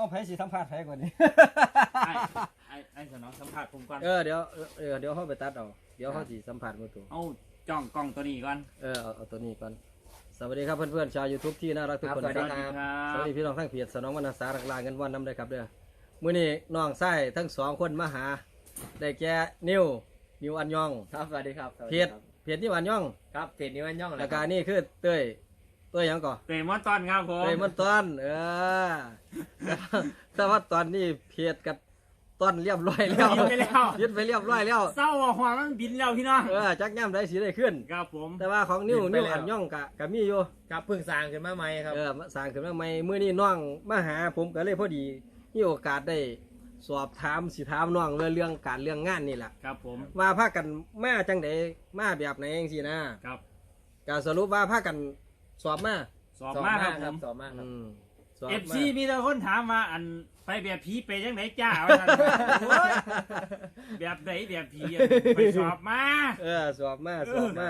เอาไผสิสัมภาษณ์ไผกว่านี้ไอ้ไอ้ไอ้สนองสัมผัสผมก่อน เออเดี๋ยวเออเออเดี๋ยวเขาไปตัดเอาเดี๋ยวเขาสิสัมภาษณ์มือตัวเอาจ้องกล้องตัวนี้ก่อน เออเอาเอาตัวนี้ก่อนสวัสดีครับเพื่อนๆชาว YouTube ที่น่ารักทุกคนครับสวัสดีครับครับสวัสดีพี่น้องทั้งเพจสนองวรรณสารักลาเงินวันน้ำได้ครับเด้อมื้อนี้น้องไส้ทั้งสองคนมาหา ได้แก่นิวนิวอันยอง ครับสวัสดีครับสวัสเพดีจครับเพจนิวอันยอง ครับเพจนี้วันย่องแล้วคก็รับนี่คือเต้ยเต้ยหยังก่อเตะมอนตอนครับผม เต้ยมันตอน เออแต่ว่าตอนนี้เพจกับตอนเรียบร้อยแล้วบินไปแล้ว ยึดไปเรียบร้อยแล้ว เศร้าว่าหัวมันบินแล้วพี่น้องเออจักย่ำได้สีได้ขึ้น ครับผม แต่ว่าของนิวนิวอันย่องกะกะมีอยู่ ครับเพิ่งสร้างขึ้นมาใหม่ครับ เออมาสร้างขึ้นมาใหม่มื้อนี้น้องมาหาผมก็เลยพอดีมีโอกาสได้สอบถามสิถามน้องเรื่องการเรื่องงานนี่แหละครับผม ว่าพากันมาจังไดมาแบบไหนจังซี่นะครับ ก็สรุปว่าพากัน สอบมาสอบมากครับผมสอบมากครับอืมสอบเอฟมาซีมีแต่คนถามมาอันไปแบบผีไปยังไหนจ้าว่าซั่นโอ้ยแบบไหนแบบผีอะไปสอบมา เออสอบมาสอบมา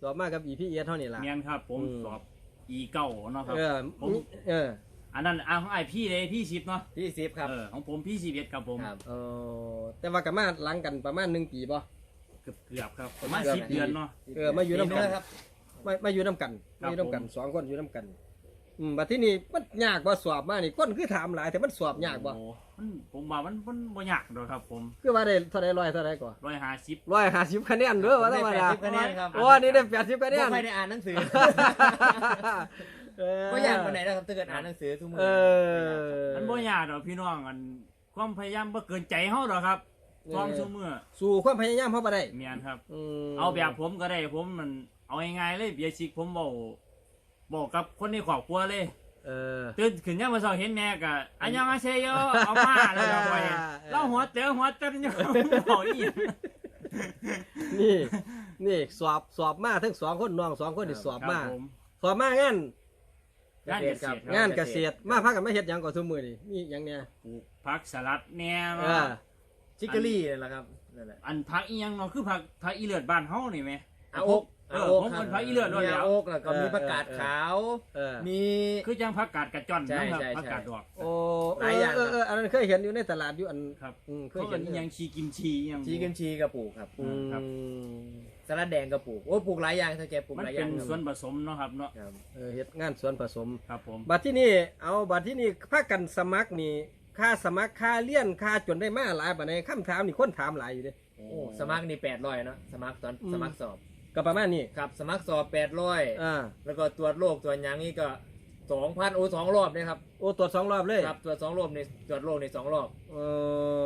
สอบมากับอีพีเอสเท่านี้ล่ะ เมียนครับ ผมอืม สอบอีเก้าเนาะครับ เออผม เอออันนั้นอะของไอพี่เลยพี่สิบเนาะที่สิบครับเออของผมพี่สิบเอ็ดครับผมครับ เออแต่ว่ากันมาหลังกันประมาณหนึ่งปีป่ะ เกือบเกือบครับประมาณเกือบสิบเดือนเนาะ เออมาอยู่น้ำกันปีครับไม่ไม่อยู่น้ำกันครับไม่อยู่น้ำกันผมสองคนอยู่น้ำกัน อืมบัดที่นี่มันยากบ่สอบมานี่คนคือถามหลายแต่มันสอบยากบ่โอ้โหมันผมว่ามันมันบ่ยากดอกครับ ผมคือว่าได้เท่าไรร้อยเท่าไรก่อนร้อยห้าสิบร้อยห้าสิบคะแนนเด้อว่าธรรมดาได้80คะแนนครับโอ้นี่ได้แปดสิบคะแนไม่นค่อยได้อ่านหนังสือเออก็อยากวันไหนนะครับถ้าเกิดอ่านหนังสือทุกมื้เออมันบ่ยากดอกพี่น้องอันความพยายามบ่เกินใจเฮาดอกครับความชั่วเมื่อสู่ความพยายามเข้าไปได้เมียนครับมเอาแบบผมก็ได้ผมมัน เอาง่ายๆเลยเบียร์ชิกผมบอกบอกกับคนในครอบครัวเลยเออ ตื่นขึ้นยามมาเช้าเห็นแม่ก็อันยังอาเซโยเอามาแล้วเราไปเล่าหัวเต๋อหัวเต้นอยู่บอกอีกนี่ นี่สอบสอบมาทั้งสองคนน้องสองคนนี่สอบมาครับผมสอบมางานงานเกษตรครับงานเกษตรมาพักกันไม่เฮ็ดหยังก่อนทุกมือนี่นี่หยังเนี่ยปลูกผักสลัดแหน่เออชิคเกอรี่นั่นแหละครับนั่นแหละอันผักอีหยังเนาะคือผักผักอีเลือดบ้านเฮานี่ไหมอาโอก เอออาโอกผมคเป็รับนพระอีเลือดด้วยมีแล้วอาโอกแล้วก็มีประกาศขาว เออ มี คือจังผักกาดกระจ่อนใช่นะครับใช่ผักกาดดอก โอ้หลายอย่าง เออเอออันนั้นเคยเห็นอยู่ในตลาดอยู่อันครับ อืมเคเขายเป็เห็นนอีหยังชีกิมชีอีหยัง ชีกันชีกระปลูกครับอืมครับ สลัดแดงกระปลูกโอ้ปลูกหลายอย่างถ้าแกปลูกมันหลายอเป็ย่านงส่วนผสมเนาะครับเนาะครับเออเฮ็ดงานสวนผสม ครับผมบัดที่นี่เอาบัดที่นี่พากันสมัครนี่ค่าสมัครค่าเลี้ยนค่าจนได้มาหลายปานใดคำถามนี่คนถามหลายอยู่เด้ โอ้สมัครนี่แปดร้อยเนาะสมัครตอนอืม สมัครสอบ ก็ประมาณนี้ครับสมัครสอบแปดร้อยอ่าแล้วก็ตรวจโรคตรวจหยังนี่ก็สองพันโอ้สองรอบนะครับโอ้ตรวจสองรอบเลยครับตรวจสองรอบในตรวจโรคในสองรอบเอ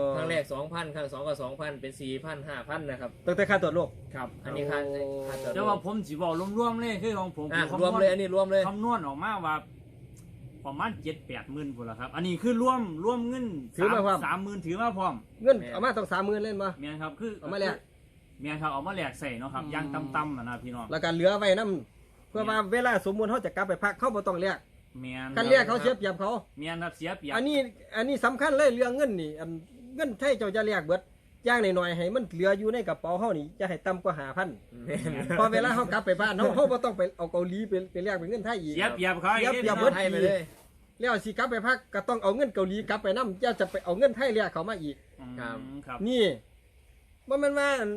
อครั้งแรกสองพันครั้งสองก็สองพันเป็นสี่พันห้าพันนะครับตั้งแต่ค่าตรวจโรค ครับ อันนี้ค่าโอ้ ค่าตรวจแต่โรว่าคผมสิบอกรวมๆเลยคือของผมอะผมรวมเลยอันนี้รวมเลยคำนวณออกมาว่าประมาณเจ็ดแปดหมื่นพุ่นละครับ อันนี้คือร่วมร่วมเงินถือมาพร้อม สามหมื่นถือมาพร้อมเงินเอามาต้องสามหมื่นเล่นปะเมียนครับคือเอามาแลก เมียนครับเอามาแลกใส่เนาะครับอืม ย่างต่ำๆนะนะพี่น้องแล้วก็เหลือไว้นํเพื่อว่าเวลาสมมุติเขาจะกลับไปพักเขาบ่ต้องเรียกเมียนกันเรียกเขาเสียเปรียบเขาเมียนครับเสียเปรียบอันนี้อันนี้สำคัญเลยเรื่องเงินนี่อันเงินไทยเจ้าจะเรียกเบิดอย่างหน่อยๆให้มันเหลืออยู่ในกระเป๋าเฮานี่จะให้ต่ำกว่า5,000พอเวลาเฮากลับไปบ้านเฮาเฮาบ่ต้องไปเอาเกาหลีไปไปเรียกเป็นเงินไทยอีก เสียเปรียบเขาเสียเปรียบอีกเบิด ไทยไปเลย แล้วสิกลับไปพักก็ต้องเอาเงินเกาหลีกลับไปนำจะจะไปเอาเงินไทยเรียกเขามาอีก อืมครับครับนี่ว่ามันว่าอัน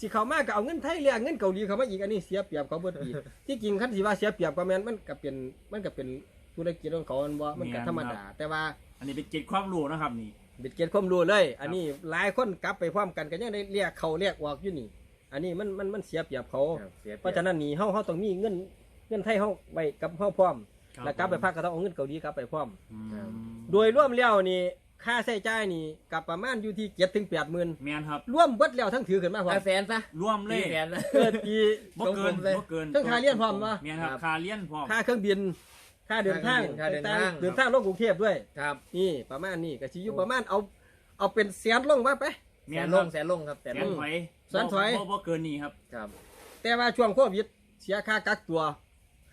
สิเขามาก็เอาเงินไทยเรียกเงินเกาหลีเขามาอีกอันนี้เสียเปรียบเขาเบิดอีกที่จริงคันสิว่าเสียเปรียบก็แม่นมันก็เป็นมันก็เป็นธุรกิจของเขามันบ่มันก็ธรรมดาแต่ว่าอันนี้เป็นเจ็ดความรู้นะครับนี่เบ็ดเกตความรู้เลย อันนี้หลายคนกลับไปพร้อมกันก็ยังได้เรียกเขาเรียกออกอยู่นี่ อันนี้มันมันมันเสียเปรียบเขาครับสียปเพรียบราะฉะนั้นนี่เฮาเฮาต้องมีเงินเงินไทยเฮาไว้กับเฮาพร้อมครับแล้วกลับไปพักก็ต้องเอาเงินเกาหลีกลับไปพร้อมอืมโดยรวมแล้วนี่ ค่าใช้จ่ายนี่กับประมาณอยู่ที่7ถึง8หมื่นเมียนครับรวมเบิดแล้วทั้งถือขึ้นมาพร้อมเอาแสนซะร่วมเลยแสนนะเกิดปีบ่เกินตรงผมเลยบ่เกินทั้งค่าเรียนพร้อมปะเมียนครับครับค่าเลี้ยนพร้อมค่าเครื่องบิน ค่าเดินทางค่าเดินทาง เดินทางลงกรุงเทพด้วย ครับ นี่ประมาณนี้ก็สิอยู่ประมาณเอาเอาเป็นแสนลงมาไปแสเมียนนลลงงแสนลงครับแสนแสลนงถอยแสนถอย บ่บ่เกินนี้ครับ ครับ แต่ว่าช่วงโควิดเสียค่ากักตัว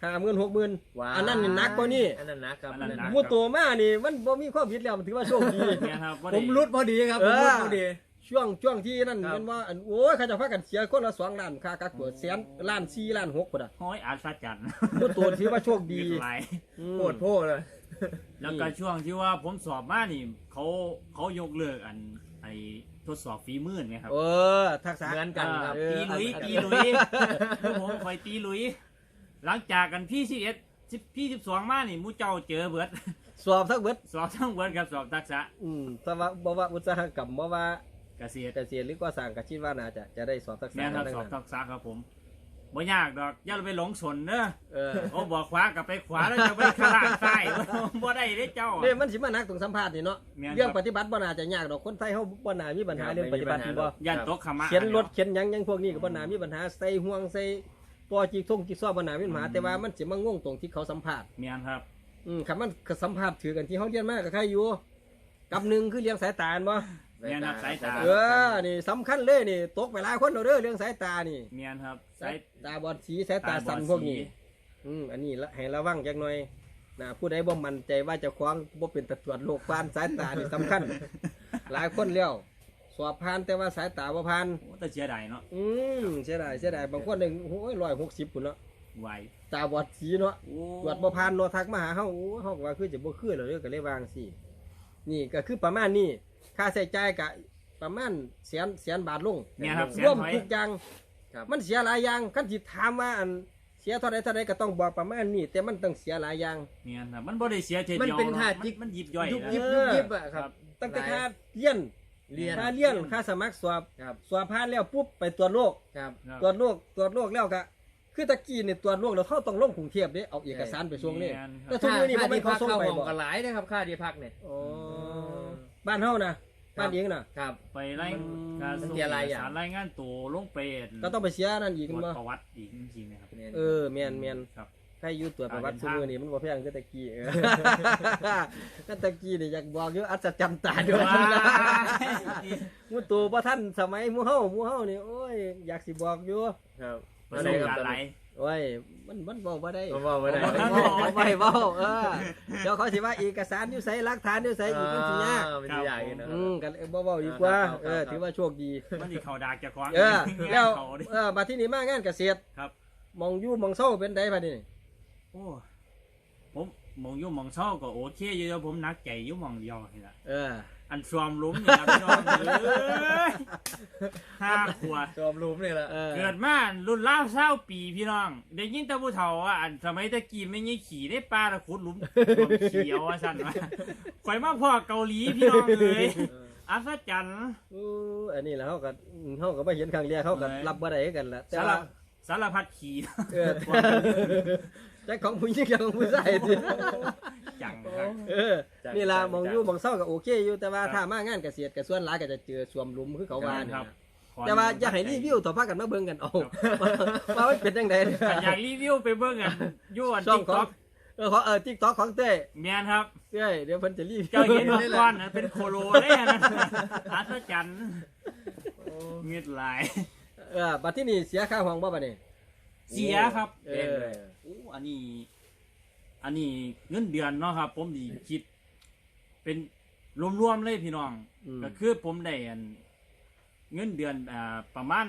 ห้าหมื่นหกหมื่นว้าวอันนั้นนี่หนักกว่านี้อันนั้นหนักครับอันนั้นหนักหมูตัวมานี่มันบ่มีโควิดแล้วมันถือว่าโชคดีเมียนครับบ่ผได้มรุดพอดีครับผมรุดพอดี ช่วงช่วงที่นั่นครับเป็นว่าอันโอ้ยเขาจะพากันเสียคนละสองล้านค่ากักตัวแสนล้านสี่ล้านหกคนอะห้อยอาสาจันหมูตัวถือว่าโชคดีมีหลาย อืม โคตรโพดเลย แล้วก็ช่วงที่ว่าผมสอบมานี่เขาเขายกเลิกอันไอทดสอบฝีมือไงครับเออทักษะ เหมือนกันครับเออตีลุยอันตีลุยคือผมคอยตีลุย หลังจากกันพี่สิเอ็ดพี่สิบสองมานี่หมูเจ้าเจอเบิด สอบทั้งเบิดสอบทั้งเบิดครับสอบทักษะอืมแต่ว่าบ่ว่าอุตสาหกรรมบ่ว่าเกษตรเกษตรหรือก่อสร้างก็คิดว่าน่าจะจะได้สอบทักษะแม่นครับทั้งสอบนั้นทักษะครับผมบ่ยากดอกอย่าไปหลงสนเด้อเออเขาบอกขวากับไปขวาแล้วจะไปขลาดซ้ายบ่ได้เด้เจ้าเนี่ยมันสิมานักตรงสัมภาษณ์นี่เนาะแม่นครับเรื่องปฏิบัติบ่น่าจะยากดอกคนไทยเฮาบ่น่ามีปัญหาครับเรื่องปฏิบัติไม่มีนี่ปัญบ่หายันตกขมะเขียนรถเขียนหยังหยังพวกนี้ก็บ่น่ามีปัญหาใส่ห่วงใส่ ตัวจีกทงจีกซอบ่น่ามีปัญหาแต่ว่ามันสิมางงตรงที่เขาสัมภาษณ์เมียนครับ อืมคันมันก็สัมภาษณ์ถือกันที่เฮาเรียนมาก็ใครอยู่กับหนึ่งคือเลี้ยงสายตาบ่แม่นครับสายตา เออนี่สำคัญเลยนี่ตกไปหลายคนแล้วเด้อเรื่องสายตานี่เมียนครับ สาสายยตาบอดสีสายตาสั่นพวกนี้ อืมอันนี้ละให้ระวังจักหน่อยนะผู้ใดบ่มั่นใจว่าเจะคว้าของบ่เป็นตะตรวจโรคผ่านสายตานี่สำคัญ หลายคนแล้ว สอบผ่านแต่ว่าสายตาบ่ผ่าน โอ้แต่เสียดายเนาะอืมเสียดายเสียดายบางคนหนึ่งโอ้ยร้อยหกสิบพุ่นเนาะไหวตาบอดสีเนาะโอ้ตรวจบ่ผ่านเนาะทักมาหาเฮาโอ้เฮาก็ว่าคือจะบ่คือแล้วเด้อก็เลยวาจั่งสินี่ก็คือประมาณนี้ค่าใช้จ่ายก็ประมาณแสนแสนบาทลงเมียนครับเสียรวมถอย ทุกอย่างครับ มันเสียหลายอย่างคันสิถามว่าอันเสียเท่าใดเท่าใดก็ต้องบอกประมาณนี้แต่มันต้องเสียหลายอย่างเมียนครับมันบ่ได้เสียเทมันเดียวเป็นเนาะค่ามันจิ๊กมันยิบย่อยยุบนะยิบเอยุบอยิบอะครับตั้งแต่ค่าเรียน เรียนค่าเรียนค่าสมัครสอบครับสอบผ่านแล้วปุ๊บไปตรวจโรคครับครับ ตรวจโรคตรวจโรคแล้วก็คือตะกี้เนี่ยตรวจโรคแล้วเขาต้องลงกรุงเทพเด้เอาเอกสารไปส่งนี่เมียนคแต่รับทุกมื้อนี้ค่าบ่แม่ที่นพัเขากส่งเข้าไปห้องบ่ก็หลายนะครับ ค่าที่พักเนี่ย อ๋อบ้านเฮานะบ้านเองน่ะ ครับ ไปไล่การมันส่งเสียหลายเอกอย่าง สารรายงานตัวลงไปก็ต้องไปเสียนั่นอีกตรวจบ่ประวัติอีกจริงๆนะครับ เออแม่นแม่นครับ ใครอยู่ตรวจประวัติอ่าซุมื้อนี้มันบ่แพงคือตะกี้เออก็ตะกี้นี่อยากบอกอยู่อัศจรรย์ตาด้วยว้ายหมู่ตู่บ่ทันสมัยหมู่เฮาหมู่เฮานี่โอ้ยอยากสิบอกอยู่ครับประสบการณ์หลายโอ้ยมันมันบอกบ่ได้ผมบอกไม่ได้บ่ได้บ่ได้เว้าเออเดี๋ยวเขาสิว่าเอกสารอยู่ไสหลักฐานอยู่ไสอีกมันสิยากอ่มันสิยากอยู่นะคอืรับมกันบ่เว้าดีกว่าครับครับเออถือว่าโชคดีมันสิเข้าดากเจะคว้าของเออแล้วเขาดิเออบัดที่นี่มางานเกษตรครับมองอยู่มองเศร้าเป็นไดบัดนี้โอ้ผมมองอยู่มองเศร้าก็โอเคอยู่แล้วผมนักใจอยู่มองเดียวนี่ล่ะเอออันซวมหลุมนี่ครับพี่น้องเอ้ยห้าขวบจอมรูมนี่แหละเออเกิดมารุ่นเล่าวเศร้าปีพี่น้องได้ยินแตะผู้เฒ่าว่าอันสมัยตะกี้ไม่งี้ขี่ในป่าตะขุดหลุมท่วมเขียวว่าสั่นว่าข่อยมาพ่อเกาหลีพี่น้องเอ้ยอัศจรรย์ อู้อันนี้แหละเฮาก็เฮาก็บ่เห็นครั้งแรกเฮาก็เออรับบ่ได้คือกันล่ะแต่สารว่าสารพัดขี่ เออ แต่ของผู้หญิงกับของผู้ชายติจังครับเออนี่ล่ะมองอยู่มองเศร้าก็โอเคอยู่แต่ว่าถ้ามางานเกษตรก็ส่วนหลายก็จะเจอสวมหลุมคือเขาว่านี่ครับนะแต่ว่าอย่าให้รีวิวต่อพากันมาเบิ่งกันเอาว่ามันเป็นจังไดถ้าอยากรีวิวไปเบิ่งกันอยู่อันช่องติ๊กขอต็องกเออขอเออ TikTok ของเต้แม่นครับ เต้ยเดี๋ยวเพิ่นจะรีวิว เจ้าเห็นว่าก้อนนั้นเป็นโคโลเลยอันนะอัศจรรย์เงืดหลาย เออบัดที่นี่เสียค่าห้องบ่บัดนี้ เสียครับเอเอง อเลยอู้อันนี้ อันนี้เงินเดือนเนาะครับ ผมดีคิด เป็นรวมๆเลยพี่น้องอืม ก็คือผมได้อันเงินเดือนอ่าประมาณ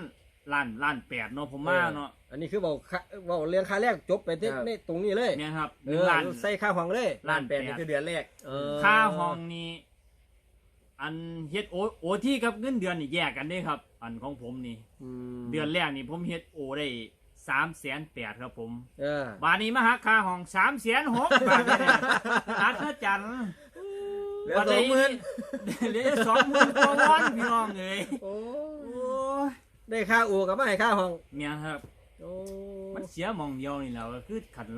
ล้านล้านแปดเนาะผมมาเนาะ อันนี้คือเว้าค่าเว้าเรื่องค่าแรกจบไปที่ในตรงนี้เลยเนี่ยครับหเอนึ่งอล้าน ใส่ค่าห้องเลยล้านแปแปดดนี่คือเดือนแรกเออค่าห้องนี้อันเฮ็ดโอโอที่กับเงินเดือนนี่แยกกันเด้ครับ อันของผมนี่มเดือนแรกนี่ผมเฮ็ดโอได้ สามแสนแปดครับผม เออ บาทนี้มาหักค่าห้องสามแสนหกบาทเนี่ยอัศจรรย์เหลือสองหมื่น เหลือสองหมื่นกว่าวันพี่น้องเอ้ยโอ้โอ้ยได้ค่าอู่กับมาให้ค่าห้องเนี่ยครับ โอ้ มันเสียหมองเดียวนี่แหล้วคือขัน